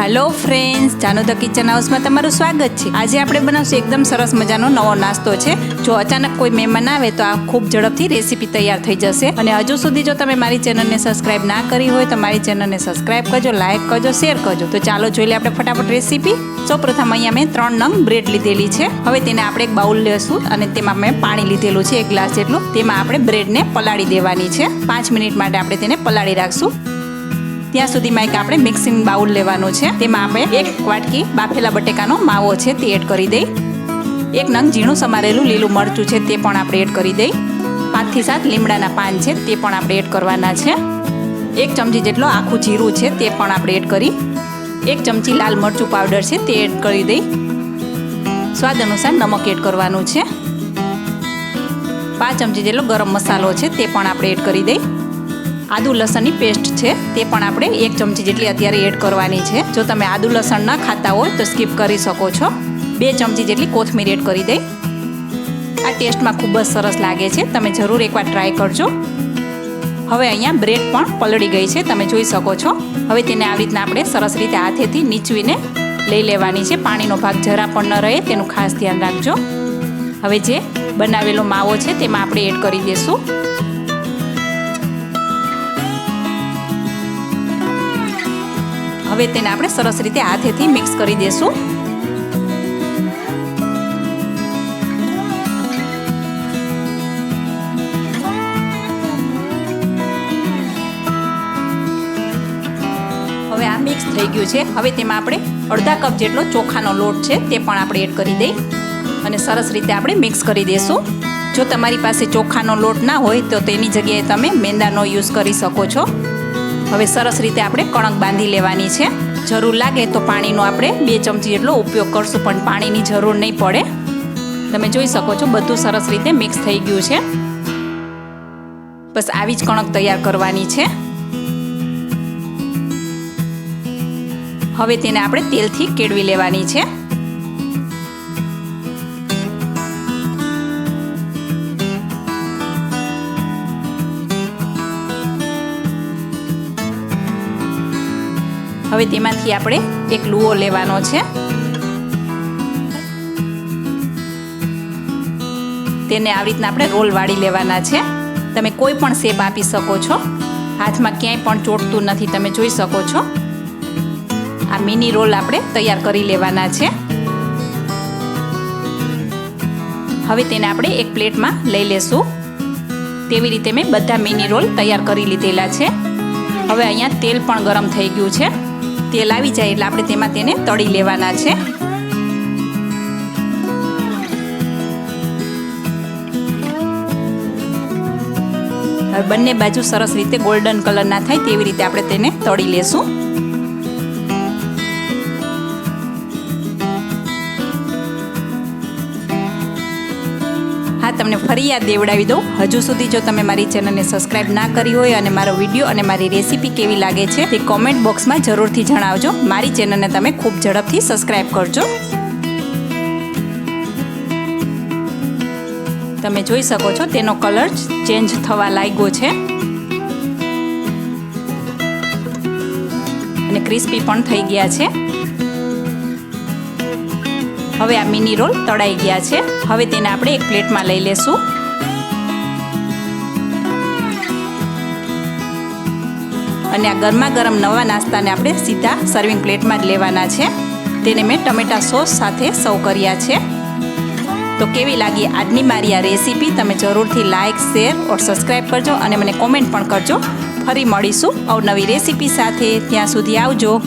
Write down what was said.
Hello friends જાનો the kitchen હાઉસમાં તમારું સ્વાગત છે. આજે આપણે બનાવશું એકદમ સરસ મજાનો નવો નાસ્તો છે. જો અચાનક કોઈ મહેમાન આવે તો આ ખૂબ ઝડપથી રેસીપી તૈયાર થઈ જશે. અને હજુ સુધી જો તમે મારી ચેનલને સબસ્ક્રાઇબ ના કરી હોય તો મારી ચેનલને સબસ્ક્રાઇબ કરજો, લાઇક કરજો, શેર કરજો. તો ચાલો જોઈ લે આપણે ફટાફટ રેસીપી. સૌપ્રથમ અહીંયા મેં ત્રણ નંગ બ્રેડ લીધેલી છે. હવે તેને આપણે એક બાઉલ લેશું અને તેમાં મેં પાણી લીધેલું છે, એક ગ્લાસ જેટલું. તેમાં આપણે બ્રેડને પલાળી દેવાની છે. પાંચ મિનિટ માટે આપણે તેને પલાળી રાખશું. ત્યાં સુધીમાં એક આપણે મિક્સિંગ બાઉલ લેવાનું છે. તેમાં આપણે એક વાટકી બાફેલા બટેકાનો માવો છે તે એડ કરી દઈ. એક નંગ ઝીણું સમારેલું લીલું મરચું છે તે પણ આપણે એડ કરી દઈ. પાંચથી સાત લીમડાના પાન છે તે પણ આપણે એડ કરવાના છે. એક ચમચી જેટલો આખું જીરું છે તે પણ આપણે એડ કરી. એક ચમચી લાલ મરચું પાવડર છે તે એડ કરી દઈ. સ્વાદ અનુસાર નમક એડ કરવાનું છે. પાંચ ચમચી જેટલો ગરમ મસાલો છે તે પણ આપણે એડ કરી દઈ. આદુ લસણની પેસ્ટ છે, તે પણ આપણે એક ચમચી જેટલી અત્યારે એડ કરવાની છે. જો તમે આદુ લસણ ન ખાતા હોય તો સ્કીપ કરી શકો છો. બે ચમચી જેટલી કોથમીર એડ કરી દઈ. આ ટેસ્ટમાં ખૂબ જ સરસ લાગે છે. તમે જરૂર એકવાર ટ્રાય કરજો. હવે અહીંયા બ્રેડ પણ પલળી ગઈ છે, તમે જોઈ શકો છો. હવે તેને આવી રીતના આપણે સરસ રીતે હાથેથી નીચવીને લઈ લેવાની છે. પાણીનો ભાગ જરા પણ ન રહે, તેનું ખાસ ધ્યાન રાખજો. હવે જે બનાવેલો માવો છે, તેમાં આપણે એડ કરી દઈશું હવે તેને આપણે સરસ રીતે હાથેથી મિક્સ કરી દઈશું હવે આ મિક્સ થઈ ગયું છે. હવે તેમાં આપણે અડધા કપ જેટલો ચોખાનો લોટ છે, તે પણ આપણે એડ કરી દઈ. અને સરસ રીતે આપણે મિક્સ કરી દઈશું જો તમારી પાસે ચોખાનો લોટ ના હોય, તો તેની જગ્યાએ તમે મેંદાનો યુઝ કરી શકો છો. હવે સરસ રીતે આપણે કણક બાંધી લેવાની છે. જરૂર લાગે તો પાણીનો આપણે બે ચમચી જેટલો ઉપયોગ કરશું, પણ પાણીની જરૂર નહીં પડે. તમે જોઈ શકો છો, બધું સરસ રીતે મિક્સ થઈ ગયું છે. બસ આવી જ કણક તૈયાર કરવાની છે. હવે તેને આપણે તેલથી કેળવી લેવાની છે. હવે તેમાંથી આપણે એક લુઓ લેવાનો છે. તેને આવી રીતના આપણે રોલ વાળી લેવાના છે. તમે કોઈ પણ શેપ આપી શકો છો. હાથમાં ક્યાંય પણ ચોટતું નથી, તમે જોઈ શકો છો. આ મિની રોલ આપણે તૈયાર કરી લેવાના છે. હવે તેને આપણે એક પ્લેટમાં લઈ લેશું. તેવી રીતે મેં બધા મિની રોલ તૈયાર કરી લીધેલા છે. હવે અહીંયા તેલ પણ ગરમ થઈ ગયું છે. તેલ આવી જાય એટલે આપણે તેમાં તેને તળી લેવાના છે. બંને બાજુ સરસ રીતે ગોલ્ડન કલર ના થાય તેવી રીતે આપણે તેને તળી લેશું. હા તમને ફરી યાદ દેવડાવી દઉં. હજુ સુધી જો તમે મારી ચેનલને સબસ્ક્રાઇબ ના કરી હોય અને મારો વીડિયો અને મારી રેસીપી કેવી લાગે છે તે કોમેન્ટ બોક્સમાં જરૂરથી જણાવજો. મારી ચેનલને તમે ખૂબ ઝડપથી સબસ્ક્રાઇબ કરજો. તમે જોઈ શકો છો તેનો કલર ચેન્જ થવા લાગ્યો છે. અને ક્રિસ્પી પણ થઈ ગયા છે. હવે આ મિની રોલ તળાઈ ગયા છે. હવે તેને આપણે એક પ્લેટમાં લઈ લેશું. અને આ ગરમા ગરમ નવા નાસ્તાને આપણે સીધા સર્વિંગ પ્લેટમાં જ લેવાના છે. તેને મેં ટમેટા સોસ સાથે સર્વ કર્યા છે. તો કેવી લાગી આજની મારી આ રેસીપી? તમે જરૂરથી લાઇક શેર ઓર સબસ્ક્રાઈબ કરજો અને મને કોમેન્ટ પણ કરજો. ફરી મળીશું અવનવી રેસીપી સાથે. ત્યાં સુધી આવજો.